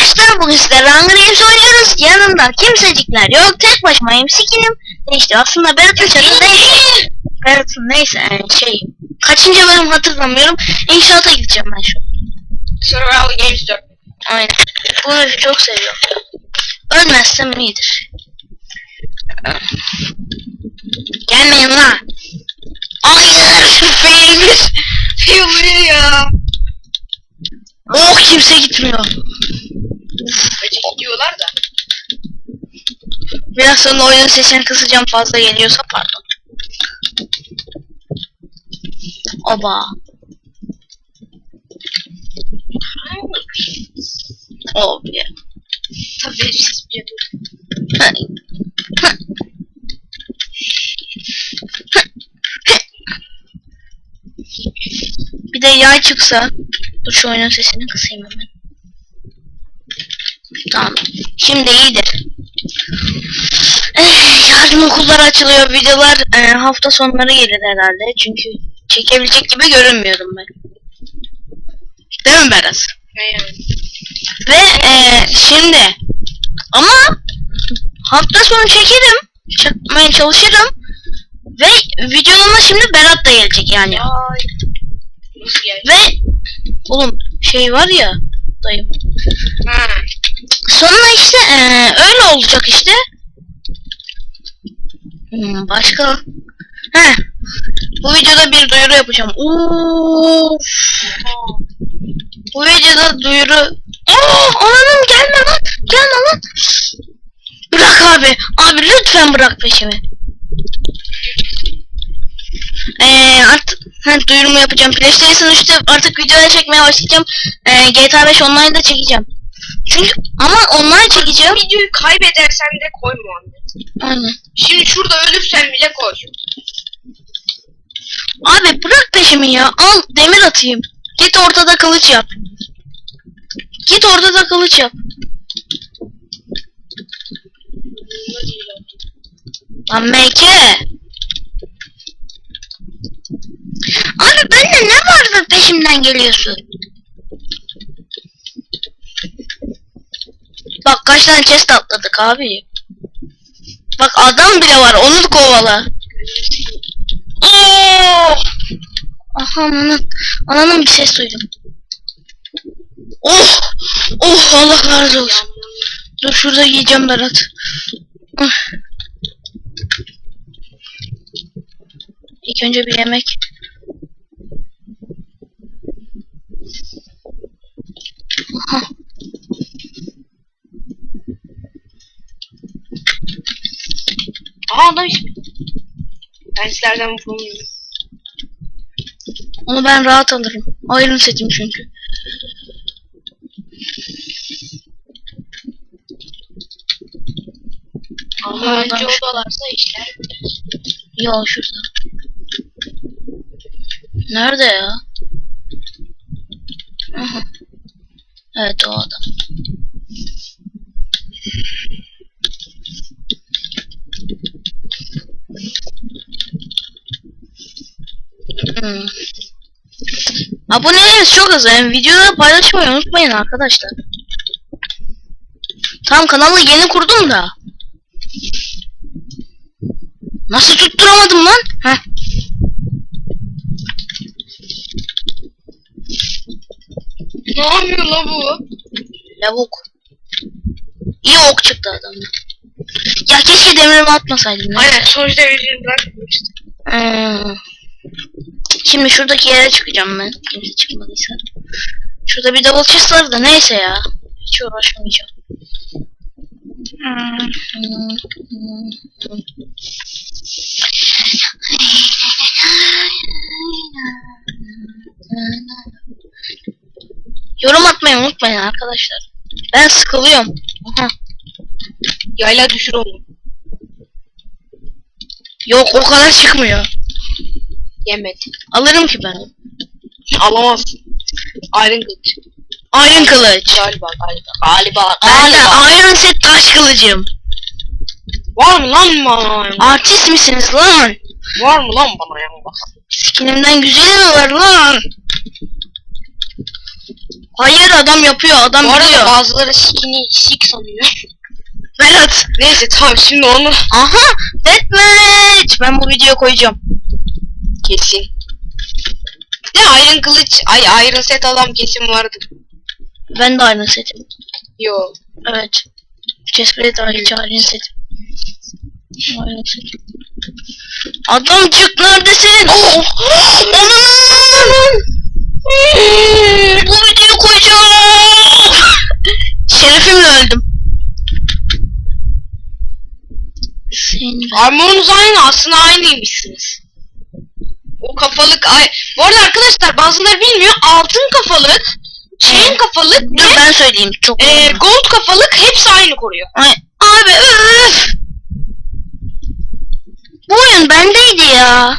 Arkadaşlar bugün sizlerle Hunger Games oynuyoruz. Yanımda kimsecikler yok. Tek başımayım. Skinim değişti. Aslında Berat'ın çarı değişti. Berat'ın neyse yani şey. Kaçıncı bölüm hatırlamıyorum. İnşaata gideceğim ben şu. Survival Games 4. Aynen. Bunu çok seviyorum. Ölmezsem iyidir. Gelmeyin lan. Hayır. Failmiş. Yılıyor ya. Oh kimse gitmiyor. Bence gidiyorlar da. Biraz sonra oyun sesini kısacağım fazla geliyorsa pardon. Oba. Oh yeah. Tabii siz bir Bir de yay çıksa. Dur şu oyunun sesini kısayım hemen. Tamam. Şimdi iyidir. Yarın okullar açılıyor. Videolar eh, hafta sonları gelir herhalde. Çünkü çekebilecek gibi görünmüyorum ben. Değil mi Beraz? yani. Ve eh, şimdi ama hafta sonu çekerim. Çekmeye çalışırım. Ve videonuma şimdi Berat da gelecek yani. Ay. Ve oğlum şey var ya dayım. Ha. Sonra işte eee, öyle olacak işte. Başka. He. Bu videoda bir duyuru yapacağım. Uf. Bu videoda duyuru. Aa, ananım gelme lan. Gelme lan. Bırak abi. Abi lütfen bırak peşimi. Eee artık ha, duyurumu yapacağım. PlayStation 3'te artık videoya çekmeye başlayacağım. Eee GTA 5 online'da çekeceğim. Çünkü ama online çekeceğim. Videoyu kaybedersen de koy Muhammed. Aynen. Şimdi şurada ölürsen bile koy. Abi bırak peşimi ya. Al demir atayım. Git ortada kılıç yap. Git ortada kılıç yap. Lan MK. Abi bende ne var da peşimden geliyorsun? Bak kaç tane chest atladık abi. Bak adam bile var onu kovala. Oo! Aha ananın, ananın bir ses duydum. Oh! Oh Allah razı olsun. Dur şurada yiyeceğim Berat. Ah. İlk önce bir yemek. Aha adam. Lenslerden vurulmuyor. Onu ben rahat alırım. Iron setim çünkü. Ama önce odalarsa işler. Yol şurada. Nerede ya? Aha. Evet o adam. Hmm. Aboneleriniz çok az. Yani videoları paylaşmayı unutmayın arkadaşlar. Tam kanalı yeni kurdum da. Nasıl tutturamadım lan? Heh. Ne yapıyor la bu? Lavuk. İyi ok çıktı adamdan. Ya keşke demirimi atmasaydım. neyse. Aynen sonuçta yüzünü bırakmıştı. Hmm. Şimdi şuradaki yere çıkacağım ben. Kimse çıkmadıysa. Şurada bir double chest var da neyse ya. Hiç uğraşmayacağım. Yorum atmayı unutmayın arkadaşlar. Ben sıkılıyorum. Aha. Yayla düşür oğlum. Yok o kadar çıkmıyor. Yemedi. Alırım ki ben. Alamazsın. Iron kılıç. Iron kılıç. Galiba galiba. Galiba. Hala Iron set taş kılıcım. Var mı lan bana? Artist misiniz lan? Var mı lan bana ya bak. Skinimden güzeli mi var lan? Hayır adam yapıyor adam Bu arada biliyor. bazıları sikini sik sanıyor. Berat. Neyse tamam şimdi onu Aha deathmatch. Ben bu videoyu koyacağım. Kesin. Ne Iron kılıç, ay Iron set adam kesin vardı. Ben de aynı setim. Yo. Evet. Chestplate hariç aynı setim. Aynı setim. Adamcık neredesin? Oh! Ananın! Bu videoyu koyacağım. Şerefimle öldüm. Senin. Armorunuz aynı aslında aynıymışsınız. O kafalık ay. Bu arada arkadaşlar bazıları bilmiyor altın kafalık, chain kafalık Dur ve ben söyleyeyim çok. e, gold kafalık hepsi aynı koruyor. Ay, abi öf. Bu oyun bendeydi ya.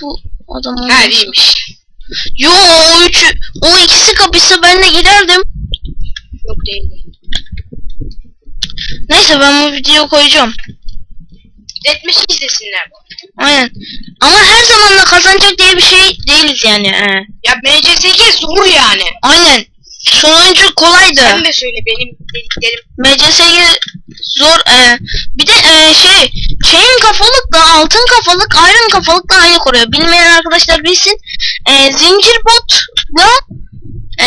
Bu adamın. Ha. Yo o üçü, o ikisi kapışsa ben de giderdim. Yok değildi. Neyse ben bu videoyu koyacağım. Deathmatch izlesinler. Aynen. Ama her zaman da kazanacak diye bir şey değiliz yani. he. Ya MCSG zor yani. Aynen. Sonuncu kolaydı. Sen de söyle benim dediklerim. MCSG zor. e, bir de e, şey chain kafalıkla altın kafalık iron kafalıkla aynı koruyor. Bilmeyen arkadaşlar bilsin. E, zincir botla e,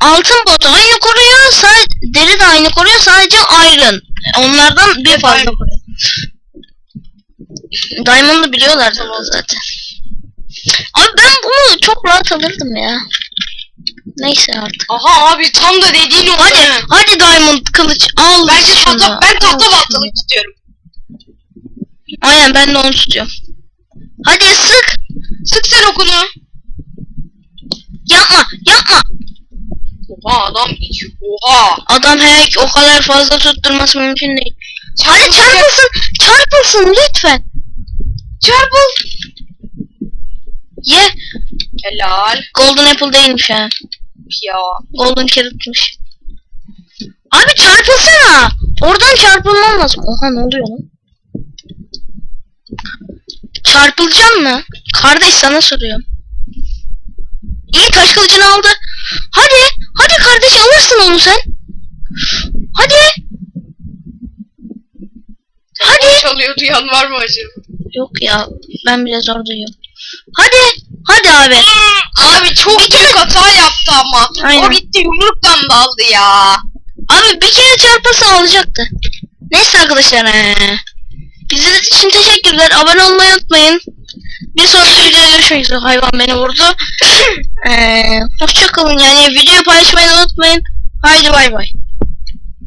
altın bot aynı koruyor. Sa- deri de aynı koruyor. Sadece iron. Onlardan bir fazla koruyor. Diamond'ı biliyorlar Tamam. zaten. Abi ben bunu çok rahat alırdım ya. Neyse artık. Aha abi tam da dediğin oldu. Hadi, ha. hadi Diamond kılıç al. Bence şunu, tahta, ben tahta baltalık istiyorum. Aynen ben de onu tutuyorum. Hadi sık. Sık sen okunu. Yapma, yapma. Oha adam. Oha. Adam hack o kadar fazla tutturması mümkün değil. Hadi Çarpıl. çarpılsın, çarpılsın lütfen. Çarpıl. Ye. Helal. Golden apple değilmiş ha. Ya. Golden carrot'mış. Abi çarpılsana. Oradan çarpılmam lazım. Oha ne oluyor lan? Çarpılacaksın mı? Kardeş sana soruyorum. İyi taş kılıcını aldı. Hadi. Hadi kardeş alırsın onu sen. Hadi. Hadi. Çalıyor duyan var mı acaba? Yok ya ben bile zor duyuyorum. Hadi. Hadi abi. Abi çok büyük hata yaptı ama. Aynen. O gitti yumruktan da aldı ya. Abi bir kere çarpasa alacaktı. Neyse arkadaşlar. eee, İzlediğiniz için teşekkürler. Abone olmayı unutmayın. Bir sonraki videoda görüşmek üzere. Hayvan beni vurdu. Eee hoşça kalın yani. Videoyu paylaşmayı unutmayın. Haydi bay bay.